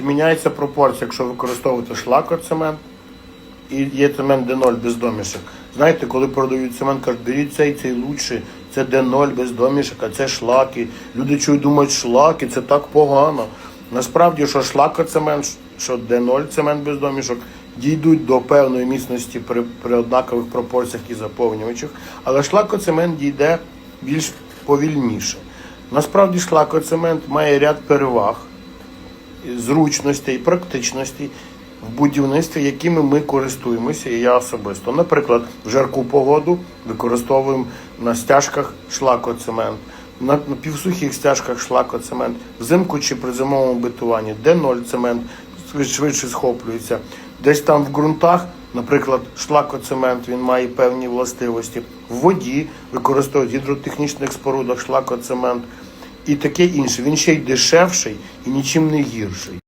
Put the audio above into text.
Чи міняється пропорція, якщо використовувати шлакоцемент і є цемент Д0 без домішок? Знаєте, коли продають цемент, кажуть, беріть цей, цей лучший, це Д0 без домішок, а це шлаки. Люди чують, думають, шлаки, це так погано. Насправді, що шлакоцемент, що Д0 цемент без домішок, дійдуть до певної міцності при, при однакових пропорціях і заповнювачах, але шлакоцемент дійде більш повільніше. Насправді шлакоцемент має ряд переваг зручностей, практичностей в будівництві, якими ми користуємося, і я особисто. Наприклад, в жарку погоду використовуємо на стяжках шлакоцемент, на, півсухих стяжках шлакоцемент, взимку чи при зимовому битуванні, де ноль цемент швидше схоплюється. Десь там в ґрунтах, наприклад, шлакоцемент, він має певні властивості. В воді використовують в гідротехнічних спорудах шлакоцемент і таке інше. Він ще й дешевший і нічим не гірший.